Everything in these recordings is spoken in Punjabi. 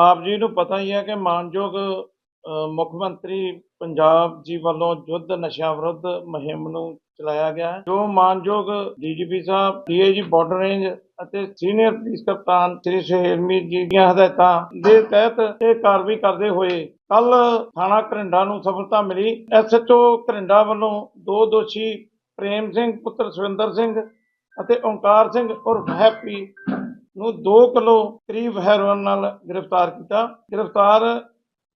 ਆਪ ਜੀ ਨੂੰ ਪਤਾ ਹੀ ਹੈ ਕਿ ਮਾਨਯੋਗ ਮੁੱਖ ਮੰਤਰੀ ਪੰਜਾਬ ਜੀ ਵੱਲੋਂ ਯੁੱਧ ਨਸ਼ਿਆਂ ਵਿਰੁੱਧ ਮੁਹਿੰਮ ਨੂੰ ਚਲਾਇਆ ਗਿਆ ਹੈ। ਜੋ ਮਾਨਯੋਗ ਡੀਜੀਪੀ ਸਾਹਿਬ, ਡੀਏਜੀ ਬਾਰਡਰ ਰੇਂਜ ਅਤੇ ਸੀਨੀਅਰ ਪੁਲਿਸ ਕਪਤਾਨ ਸ੍ਰੀ ਸੁਹੇਲਮੀਤ ਜੀ ਦੀਆਂ ਹਦਾਇਤਾਂ ਦੇ ਤਹਿਤ ਇਹ ਕਾਰਵਾਈ ਕਰਦੇ ਹੋਏ ਕੱਲ ਥਾਣਾ ਘਰਿੰਡਾ ਨੂੰ ਸਫਲਤਾ ਮਿਲੀ। ਐਸਐਚਓ ਘਰਿੰਡਾ ਵੱਲੋਂ ਦੋ ਦੋਸ਼ੀ ਪ੍ਰੇਮ ਸਿੰਘ, ਪੁੱਤਰ ਸੁਰਿੰਦਰ ਸਿੰਘ ਅਤੇ ਓਂਕਾਰ ਸਿੰਘ ਉਰਫ ਹੈਪੀ ਨੂੰ 2 ਕਿਲੋ ਕਰੀਬ ਹੈਰੋਇਨ ਨਾਲ ਗ੍ਰਿਫਤਾਰ ਕੀਤਾ। ਗ੍ਰਿਫਤਾਰ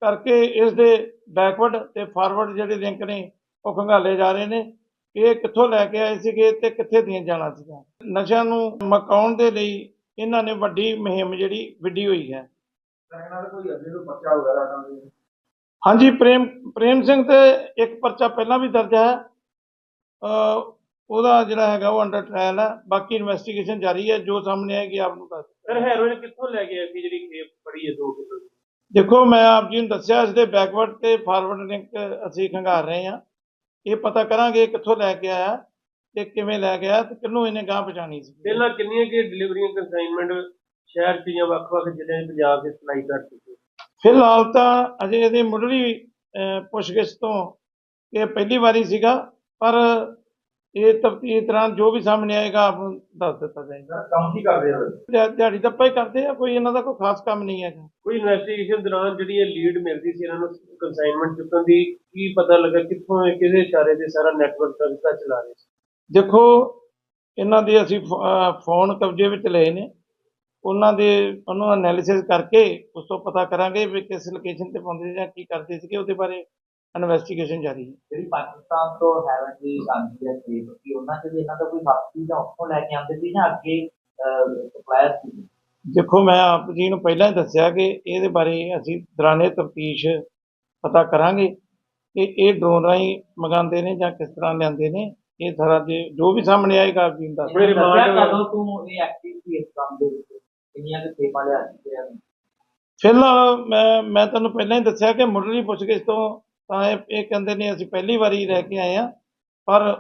ਕਰਕੇ ਇਸ ਦੇ ਬੈਕਵਰਡ ਤੇ ਫਾਰਵਰਡ ਜਿਹੜੇ ਲਿੰਕ ਨੇ, ਉਹ ਖੰਗਾਲੇ ਜਾ ਰਹੇ ਨੇ। ਇਹ ਕਿੱਥੋਂ ਲੈ ਕੇ ਆਏ ਸੀਗੇ ਤੇ ਕਿੱਥੇ ਦੀਆਂ ਜਾਣਾ ਸੀਗਾ ਨਸ਼ਿਆਂ ਨੂੰ ਮਕਾਉਣ ਦੇ ਲਈ ਇਹਨਾਂ ਨੇ ਵੱਡੀ ਮੁਹਿੰਮ ਜਿਹੜੀ ਵਿੱਢੀ ਹੋਈ ਹੈ। ਹਾਂਜੀ, ਪ੍ਰੇਮ ਪ੍ਰੇਮ ਸਿੰਘ ਤੇ ਇੱਕ ਪਰਚਾ ਪਹਿਲਾਂ ਵੀ ਦਰਜ ਹੈ। ਉਹਦਾ ਜਿਹੜਾ ਹੈਗਾ ਉਹ ਅੰਡਰ ਟ੍ਰਾਇਲ ਹੈ। ਬਾਕੀ ਇਨਵੈਸਟੀਗੇਸ਼ਨ ਜਾਰੀ ਹੈ। ਜੋ ਸਾਹਮਣੇ ਆਏਗੀ ਆਪ ਨੂੰ ਦੱਸ ਸਰ ਹੈਰੋਇਨ ਕਿੱਥੋਂ ਲੈ ਕੇ ਆਏ ਸੀ ਜਿਹੜੀ ਖੇਪ ਫੜੀ ਹੈ 2 ਕਿਲੋ ਦੀ? ਦੇਖੋ ਮੈਂ ਆਪ ਜੀ ਨੂੰ ਦੱਸਿਆ ਇਸ ਦੇ ਬੈਕਵਰਡ ਤੇ ਫਾਰਵਰਡ ਲਿੰਕ ਅਸੀਂ ਖੰਗਾਰ ਰਹੇ ਹਾਂ। ਇਹ ਪਤਾ ਕਰਾਂਗੇ ਕਿੱਥੋਂ ਲੈ ਕੇ ਆਇਆ ਤੇ ਕਿਵੇਂ ਲੈ ਕੇ ਆਇਆ ਤੇ ਕਿਹਨੂੰ ਇਹਨੇ ਗਾਂ ਪਹੁੰਚਾਣੀ ਸੀ। ਪਹਿਲਾਂ ਕਿੰਨੀਆਂ ਕਿ ਡਿਲੀਵਰੀਆਂ ਕੰਸਾਈਨਮੈਂਟ ਸ਼ਹਿਰ ਜਾਂ ਵੱਖ-ਵੱਖ ਜ਼ਿਲ੍ਹਿਆਂ 'ਚ ਪੰਜਾਬ ਦੇ ਸਪਲਾਈ ਕਰ ਚੁੱਕੇ ਫਿਲਹਾਲ ਤਾਂ ਅਜੇ ਇਹਦੀ ਮੁੱਢਲੀ ਪੁੱਛਗਿੱਛ ਤੋਂ ਇਹ ਪਹਿਲੀ ਵਾਰੀ ਸੀਗਾ ਪਰ ਇਹ ਤਫਤੀਸ਼ ਦੌਰਾਨ ਜੋ ਵੀ ਸਾਹਮਣੇ ਆਏਗਾ ਆਪ ਨੂੰ ਦੱਸ ਦਿੱਤਾ ਜਾਏਗਾ। ਕੰਮ ਕੀ ਕਰਦੇ ਹੋ ਦਿਹਾ- ਦਿਹਾੜੀ ਦੱਪਾ ਹੀ ਕਰਦੇ ਆ ਕੋਈ ਇਹਨਾਂ ਦਾ ਕੋਈ ਖਾਸ ਕੰਮ ਨਹੀਂ ਹੈਗਾ। ਕੋਈ ਇਨਵੈਸਟੀਗੇਸ਼ਨ ਦੌਰਾਨ ਜਿਹੜੀ ਇਹ ਲੀਡ ਮਿਲਦੀ ਸੀ ਇਹਨਾਂ ਨੂੰ ਕੰਸਾਈਨਮੈਂਟ ਚੁੱਕਣ ਦੀ ਕੀ ਪਤਾ ਲੱਗਾ ਕਿੱਥੋਂ ਇਹ ਕਿਹਦੇ ਇਸ਼ਾਰੇ ਤੇ ਸਾਰਾ ਨੈਟਵਰਕ ਤਰੀਕਾ ਚਲਾ ਰਹੇ ਸੀ? ਦੇਖੋ ਇਹਨਾਂ ਦੇ ਅਸੀਂ ਫ- ਅਹ ਫੋਨ ਕਬਜ਼ੇ ਵਿੱਚ ਲਏ ਨੇ। ਉਹਨਾਂ ਦੇ ਉਹਨੂੰ ਐਨਾਲਿਸਿਸ ਕਰਕੇ ਉਸ ਤੋਂ ਪਤਾ ਕਰਾਂਗੇ ਵੀ ਕਿਸ ਲੋਕੇਸ਼ਨ ਤੇ ਪਾਉਂਦੇ ਜਾਂ ਕੀ ਕਰਦੇ ਸੀਗੇ ਉਹਦੇ ਬਾਰੇ ਇਨਵੈਸਟੀਗੇਸ਼ਨ ਜਾਰੀ ਹੈ। ਜਿਹੜੀ ਪਾਕਿਸਤਾਨ ਤੋਂ ਹੈਵਨ ਦੀ ਆਉਂਦੀ ਹੈ ਕਿ ਉਹਨਾਂ ਵੀ ਇਹਨਾਂ ਦਾ ਕੋਈ ਹੱਕ ਸੀ ਜਾਂ ਉੱਥੋਂ ਲੈ ਕੇ ਆਉਂਦੇ ਸੀ ਜਾਂ ਅੱਗੇ ਸਪਲਾਇਰ ਸੀ? ਦੇਖੋ ਮੈਂ ਆਪ ਜੀ ਨੂੰ ਪਹਿਲਾਂ ਹੀ ਦੱਸਿਆ ਕਿ ਇਹਦੇ ਬਾਰੇ ਅਸੀਂ ਦੌਰਾਨੇ ਤਫਤੀਸ਼ ਪਤਾ ਕਰਾਂਗੇ ਕਿ ਇਹ ਡਰੋਨ ਰਾਹੀਂ ਮੰਗਾਉਂਦੇ ਨੇ ਜਾਂ ਕਿਸ ਤਰ੍ਹਾਂ ਲਿਆਂਦੇ ਨੇ। ਇਹ ਸਾਰਾ ਜੇ ਜੋ ਵੀ ਸਾਹਮਣੇ ਆਏਗਾ ਆਪ ਜੀ ਨੂੰ ਦੱਸ? ਕਦੋਂ ਤੋਂ ਇਹ ਐਕਟਿਵ ਸੀ ਇਸ ਕੰਮ ਦੇ ਵਿੱਚ? ਕਿੰਨੀਆਂ ਕੁ ਸੇਵਾਂ ਲਿਆ ਹਨ ਫਿਲਹਾਲ ਮੈਂ ਮੈਂ ਤੁਹਾਨੂੰ ਪਹਿਲਾਂ ਹੀ ਦੱਸਿਆ ਕਿ ਮੁੱਢਲੀ ਪੁੱਛਗਿੱਛ ਤੋਂ ਤਾਂ ਇਹ ਇਹ ਕਹਿੰਦੇ ਨੇ ਅਸੀਂ ਪਹਿਲੀ ਵਾਰੀ ਰਹਿ ਕੇ ਆਏ ਆ ਪਰ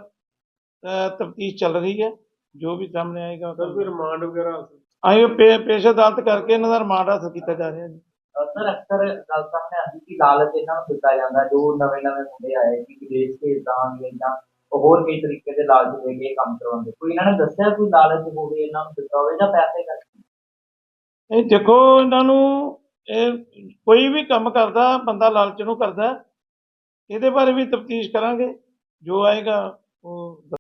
ਤਫਤੀਸ਼ ਚੱਲ ਰਹੀ ਹੈ ਜੋ ਵੀ ਸਾਹਮਣੇ ਆਏਗਾ ਸਰ ਕੋਈ ਰਿਮਾਂਡ ਵਗੈਰਾ ਪੇ ਪੇਸ਼ ਅਦਾਲਤ ਕਰਕੇ ਇਹਨਾਂ ਦਾ ਰਿਮਾਂਡ ਹਾਸਲ ਕੀਤਾ ਜਾ ਰਿਹਾ ਜੀ। ਸਰ ਅਕਸਰ ਗੱਲ ਸਾਹਮਣੇ ਆਉਂਦੀ ਕਿ ਲਾਲਚ ਇਹਨਾਂ ਨੂੰ ਦਿੱਤਾ ਜਾਂਦਾ ਜੋ ਨਵੇਂ ਨਵੇਂ ਮੁੰਡੇ ਆਏ ਕਿ ਵਿਦੇਸ਼ ਭੇਜਦਾਂਗੇ ਜਾਂ ਹੋਰ ਕਈ ਤਰੀਕੇ ਦੇ ਲਾਲਚ ਦੇ ਕੇ ਕੰਮ ਕਰਵਾਉਂਦੇ ਕੋਈ ਇਹਨਾਂ ਨੇ ਦੱਸਿਆ ਕੋਈ ਲਾਲਚ ਹੋਵੇ ਇਹਨਾਂ ਨੂੰ ਦਿੱਤਾ ਹੋਵੇ ਜਾਂ ਪੈਸੇ ਕਰਕੇ ਇਹ ਦੇਖੋ ਇਹਨਾਂ ਨੂੰ ਇਹ ਕੋਈ ਵੀ ਕੰਮ ਕਰਦਾ ਬੰਦਾ ਲਾਲਚ ਨੂੰ ਕਰਦਾ ਇਹਦੇ ਬਾਰੇ ਵੀ ਤਫਤੀਸ਼ ਕਰਾਂਗੇ ਜੋ ਆਏਗਾ ਉਹ